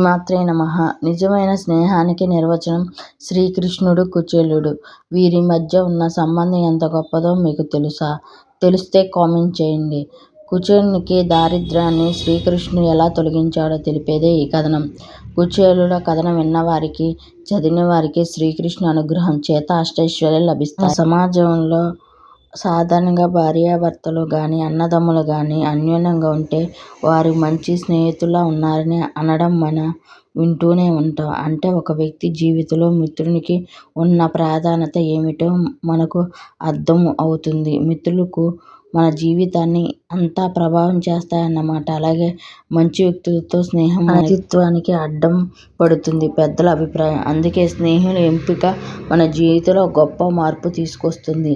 మాత్రే నమ. నిజమైన స్నేహానికి నిర్వచనం శ్రీకృష్ణుడు కుచేలుడు. వీరి మధ్య ఉన్న సంబంధం ఎంత గొప్పదో మీకు తెలుసా? తెలిస్తే కామెంట్ చేయండి. కుచేలునికి దారిద్ర్యాన్ని శ్రీకృష్ణుడు ఎలా తొలగించాడో తెలిపేదే ఈ కథనం. కుచేలుల కథనం విన్నవారికి చదివిన వారికి శ్రీకృష్ణ అనుగ్రహం చేత అష్టైశ్వర్యం లభిస్తాయి. సమాజంలో సాధారణంగా భార్యాభర్తలు కానీ అన్నదమ్ములు కానీ అన్యోన్యంగా ఉంటే వారు మంచి స్నేహితుల్లా ఉన్నారని అనడం మనం వింటూనే ఉంటాం. అంటే ఒక వ్యక్తి జీవితంలో మిత్రునికి ఉన్న ప్రాధాన్యత ఏమిటో మనకు అర్థం అవుతుంది. మిత్రులకు మన జీవితాన్ని అంతా ప్రభావం చేస్తాయన్నమాట. అలాగే మంచి వ్యక్తులతో స్నేహం అతిత్వానికి వ్యక్తిత్వానికి పడుతుంది పెద్దల అభిప్రాయం. అందుకే స్నేహితుల ఎంపిక మన జీవితంలో గొప్ప మార్పు తీసుకొస్తుంది.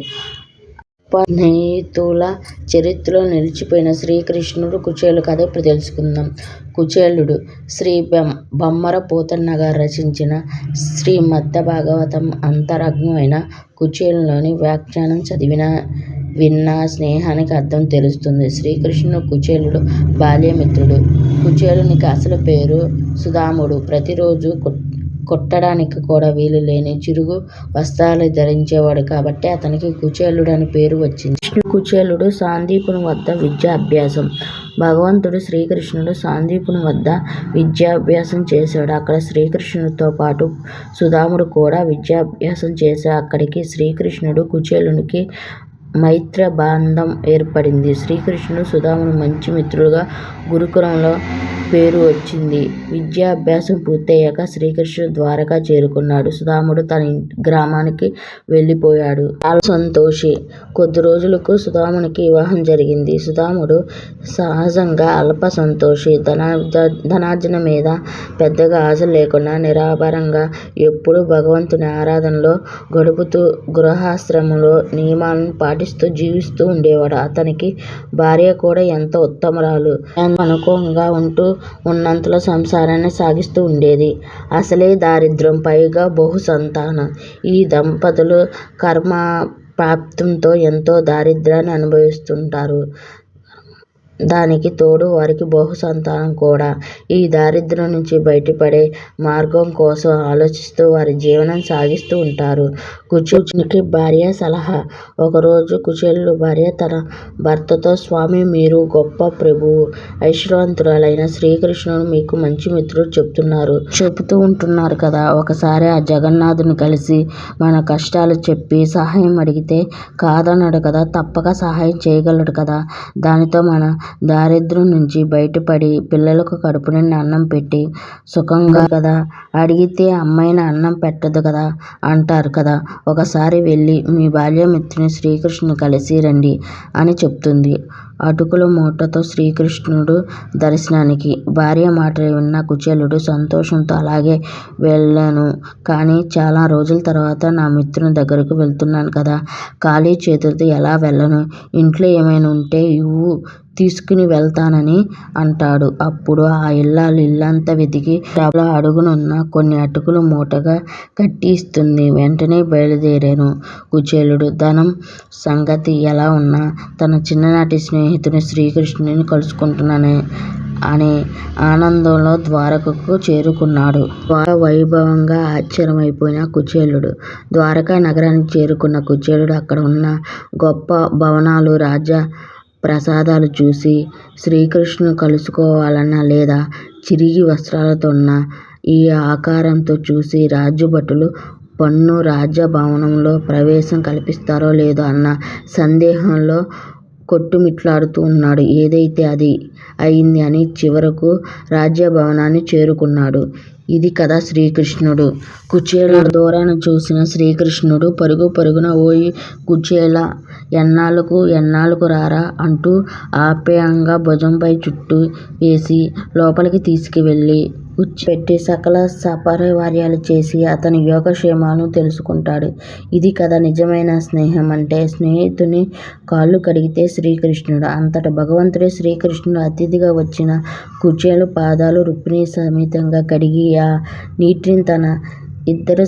గొప్ప స్నేహితుల చరిత్రలో నిలిచిపోయిన శ్రీకృష్ణుడు కుచేలు కథ ఇప్పుడు తెలుసుకుందాం. కుచేలుడు శ్రీ బమ్మర పోతన్నగారు రచించిన శ్రీమద్భాగవతం అంతర్భాగమైన కుచేలులోని వ్యాఖ్యానం చదివినా విన్నా స్నేహానికి అర్థం తెలుస్తుంది. శ్రీకృష్ణుడు కుచేలుడు బాల్యమిత్రుడు. కుచేలునికి అసలు పేరు సుదాముడు ప్రతిరోజూ కుట్టడానికి కూడా వీలులేని చిరుగు వస్త్రాలు ధరించేవాడు కాబట్టి అతనికి కుచేలుడు అని పేరు వచ్చింది. కుచేలుడు సాందీపుని వద్ద విద్యాభ్యాసం. భగవంతుడు శ్రీకృష్ణుడు సాందీపుని వద్ద విద్యాభ్యాసం చేశాడు. అక్కడ శ్రీకృష్ణుడితో పాటు సుదాముడు కూడా విద్యాభ్యాసం చేశాడు అక్కడికి శ్రీకృష్ణుడు కుచేలునికి మైత్ర బంధం ఏర్పడింది. శ్రీకృష్ణుడు సుదాముడు మంచి మిత్రులుగా గురుకులంలో పేరు వచ్చింది. విద్యాభ్యాసం పూర్తయ్యాక శ్రీకృష్ణుడు ద్వారక చేరుకున్నాడు. సుదాముడు తన గ్రామానికి వెళ్ళిపోయాడు. చాలా సంతోషి. కొద్ది రోజులకు సుదామునికి వివాహం జరిగింది. సుదాముడు సహజంగా అల్ప సంతోషి. ధనార్జన మీద పెద్దగా ఆశ లేకుండా నిరాడంబరంగా ఎప్పుడూ భగవంతుని ఆరాధనలో గడుపుతూ గృహస్థాశ్రమంలో నియమాలను పాటిస్తూ జీవిస్తూ ఉండేవాడు. అతనికి భార్య కూడా ఎంతో ఉత్తమురాలు. అనుకూలంగా ఉంటూ ఉన్నంతలో సంసారాన్ని సాగిస్తూ ఉండేది. అసలే దారిద్ర్యం పైగా బహు సంతానం. ఈ దంపతులు కర్మ ప్రాప్తంతో ఎంతో దారిద్ర్యాన్ని అనుభవిస్తుంటారు. దానికి తోడు వారికి బహు సంతానం కూడా. ఈ దారిద్ర్యం నుంచి బయటపడే మార్గం కోసం ఆలోచిస్తూ వారి జీవనం సాగిస్తూ ఉంటారు. కుచేలునికి భార్య సలహా. ఒకరోజు కుచేలుడి భార్య తన భర్తతో స్వామీ మీరు గొప్ప ప్రభువు ఐశ్వర్యవంతులైన శ్రీకృష్ణుడు మీకు మంచి మిత్రుడు చెప్తున్నారు. చెబుతూ ఉంటున్నారు కదా. ఒకసారి ఆ జగన్నాథుని కలిసి మన కష్టాలు చెప్పి సహాయం అడిగితే కాదనడు కదా. తప్పక సహాయం చేయగలడు కదా. దానితో మన దారిద్ర్యం నుంచి బయటపడి పిల్లలకు కడుపు నిండా అన్నం పెట్టి సుఖంగా కదా అడిగితే అమ్మైన అన్నం పెట్టదు కదా అంటారు కదా ఒకసారి వెళ్ళి మీ బాల్యమిత్రుని శ్రీకృష్ణుని కలిసి రండి అని చెప్తుంది. అటుకుల మూటతో శ్రీకృష్ణుడు దర్శనానికి భార్య మాటలు విన్న కుచేలుడు సంతోషంతో అలాగే వెళ్ళాను. కానీ చాలా రోజుల తర్వాత నా మిత్రుని దగ్గరకు వెళ్తున్నాను కదా ఖాళీ చేతులతో ఎలా వెళ్ళను? ఇంట్లో ఏమైనా ఉంటే ఇవ్వు తీసుకుని వెళ్తానని అంటాడు. అప్పుడు ఆ ఇల్లాలు ఇల్లంతా వెతికి డాబా అడుగునున్న కొన్ని అటుకులు మూటగా కట్టి ఇస్తుంది వెంటనే బయలుదేరాను. కుచేలుడు ధనం సంగతి ఎలా ఉన్నా తన చిన్ననాటి స్నేహితుని శ్రీకృష్ణుని కలుసుకుంటున్నానే అని ఆనందంలో ద్వారకకు చేరుకున్నాడు. ద్వార వైభవంగా ఆశ్చర్యమైపోయిన కుచేలుడు. ద్వారకా నగరానికి చేరుకున్న కుచేలుడు అక్కడ ఉన్న గొప్ప భవనాలు రాజా ప్రసాదాలు చూసి శ్రీకృష్ణుని కలుసుకోవాలన్నా లేదా చిరిగి వస్త్రాలతో ఉన్న ఈ ఆకారంతో చూసి రాజ్యభటులు పన్ను రాజభవనంలో ప్రవేశం కల్పిస్తారో లేదో అన్న సందేహంలో కొట్టుమిట్లాడుతూ ఉన్నాడు. ఏదైతే అది అయింది అని చివరకు రాజ్యభవనాన్ని చేరుకున్నాడు. ఇది కథ శ్రీకృష్ణుడు. కుచేలుడు దూరాన చూసిన శ్రీకృష్ణుడు పరుగు పరుగున ఓయి కుచేలా ఎన్నాళ్ళకు ఎన్నాళ్ళకు రారా అంటూ ఆప్యాయంగా భుజంపై చుట్టూ వేసి లోపలికి తీసుకువెళ్ళి కూర్చోపెట్టి సకల సపరివార్యాలు చేసి అతని యోగక్షేమాలను తెలుసుకుంటాడు. ఇది కదా నిజమైన స్నేహం అంటే స్నేహితుని కాళ్ళు కడిగితే శ్రీకృష్ణుడు అంతట భగవంతుడే శ్రీకృష్ణుడు అతిథిగా వచ్చిన కుచేలు పాదాలు రుక్మిణీ సమేతంగా కడిగి ఆ నీటిని తన ఇద్దరి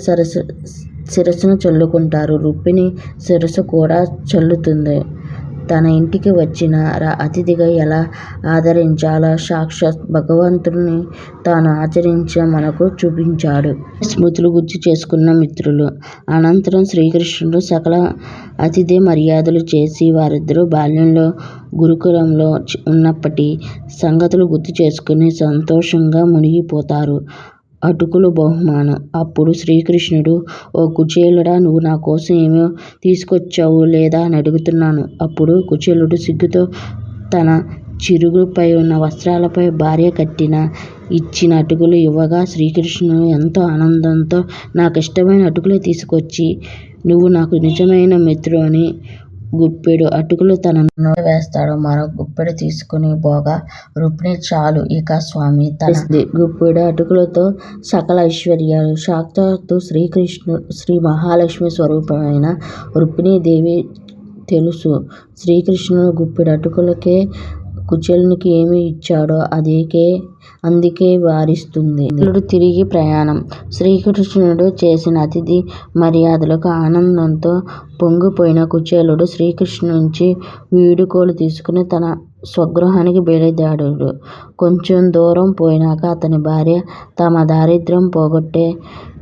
శిరస్సున చల్లుకుంటారు. రుక్మిణి శిరస్సు కూడా చల్లుతుంది. తన ఇంటికి వచ్చిన ర- అతిథిగా ఎలా ఆదరించాలో సాక్షాత్ భగవంతుని తాను ఆచరించి మనకు చూపించాడు. స్మృతులు గుర్తు చేసుకున్న మిత్రులు అనంతరం శ్రీకృష్ణుడు సకల అతిథి మర్యాదలు చేసి వారిద్దరూ బాల్యంలో గురుకులంలో ఉన్నప్పటి సంగతులు గుర్తు చేసుకుని సంతోషంగా మునిగిపోతారు. అటుకులు బహుమానం అప్పుడు శ్రీకృష్ణుడు ఓ కుచేలుడా నువ్వు నా కోసం ఏమి తీసుకొచ్చావు లేదా అని అడుగుతున్నాను. అప్పుడు కుచేలుడు సిగ్గుతో తన చిరుగుపై ఉన్న వస్త్రాలపై భార్య కట్టిన ఇచ్చిన అటుకులు ఇవ్వగా శ్రీకృష్ణుడు ఎంతో ఆనందంతో నాకిష్టమైన అటుకులే తీసుకొచ్చి నువ్వు నాకు నిజమైన మిత్రుడు అని గుప్పెడు అటుకులు తన నోట వేస్తాడు. మరో గుప్పెడు తీసుకుని పోగా రుక్మిణి చాలు ఇక స్వామి తన గుప్పెడు అటుకులతో సకల ఐశ్వర్యాలు సాక్షాత్తు శ్రీకృష్ణు శ్రీ మహాలక్ష్మి స్వరూపమైన రుక్మిణీదేవి తెలుసు శ్రీకృష్ణుడు గుప్పెడు అటుకులకే కుచేలునికి ఏమి ఇచ్చాడో అదికే అందుకే వారిస్తుంది. తిరిగి ప్రయాణం శ్రీకృష్ణుడు చేసిన అతిథి మర్యాదలకు ఆనందంతో పొంగిపోయిన కుచేలుడు శ్రీకృష్ణు నుంచి వీడ్కోలు తీసుకుని తన స్వగృహానికి బయలుదేరాడు. కొంచెం దూరం పోయినాక అతని భార్య తమ దారిద్ర్యం పోగొట్టే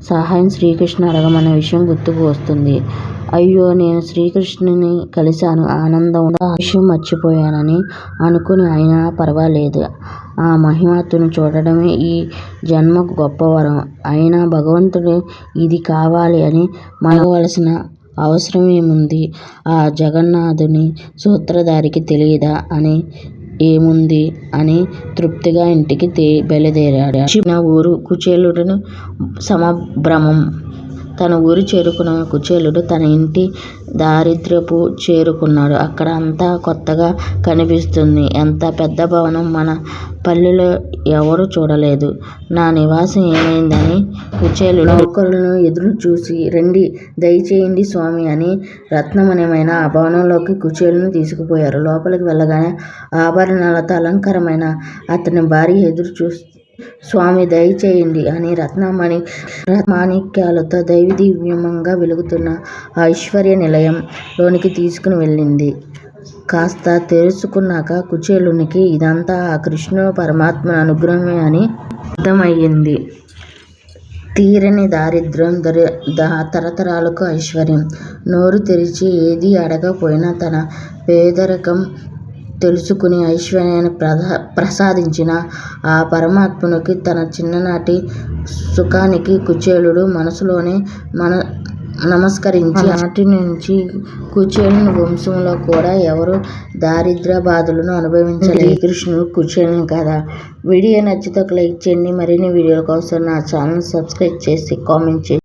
సహాయం శ్రీకృష్ణుని అడగమన్న విషయం గుర్తుకు వస్తుంది. అయ్యో నేను శ్రీకృష్ణుని కలిశాను ఆనందంలో ఆ విషయం మర్చిపోయానని అనుకుని అయినా పర్వాలేదు ఆ మహాత్ముని చూడడమే ఈ జన్మకు గొప్ప వరం. అయినా భగవంతుడు ఇది కావాలి అని మనం అడగవలసిన అవసరమేముంది? ఆ జగన్నాథుని సూత్రధారికి తెలియదా అని ఏముంది అని తృప్తిగా ఇంటికి బయలుదేరాడు. నా ఊరు కుచేలుడి సమభ్రమం. తన ఊరు చేరుకున్న కుచేలుడు తన ఇంటి దారిద్ర్యపు చేరుకున్నాడు. అక్కడ అంతా కొత్తగా కనిపిస్తుంది. ఎంత పెద్ద భవనం మన పల్లెలో ఎవరు చూడలేదు. నా నివాసం ఏమైందని కుచేలుడు కుచేలుడు నౌకరులను ఎదురుచూసి రండి దయచేయండి స్వామి అని రత్నమయమైన ఆ భవనంలోకి కుచేలును తీసుకుపోయారు. లోపలికి వెళ్ళగానే ఆభరణాలతో అలంకరమైన అతని భార్య ఎదురుచూసి స్వామి దయచేయండి అని రత్నమణి మాణిక్యాలతో దైవదివ్యమంగా వెలుగుతున్న ఆ ఐశ్వర్య నిలయం లోనికి తీసుకుని వెళ్ళింది. కాస్త తెలుసుకున్నాక కుచేలునికి ఇదంతా ఆ కృష్ణ పరమాత్మ అనుగ్రహమే అని అర్థమయ్యింది తీరని దారిద్ర్యం తరతరాలకు ఐశ్వర్యం. నోరు తెరిచి ఏది అడగకపోయినా తన పేదరికం తెలుసుకుని ఐశ్వర్యాన్ని ప్రసాదించిన ఆ పరమాత్మునికి తన చిన్ననాటి సుఖానికి కుచేలుడు మనసులోనే మన నమస్కరించి నాటి నుంచి కుచేలుని వంశంలో కూడా ఎవరు దారిద్ర బాధలను అనుభవించలేదు. శ్రీకృష్ణుడు కుచేలుని కదా వీడియో నచ్చితే ఒక లైక్ చేయండి. మరిన్ని వీడియోల కోసం నా ఛానల్ సబ్స్క్రైబ్ చేసి కామెంట్ చేసి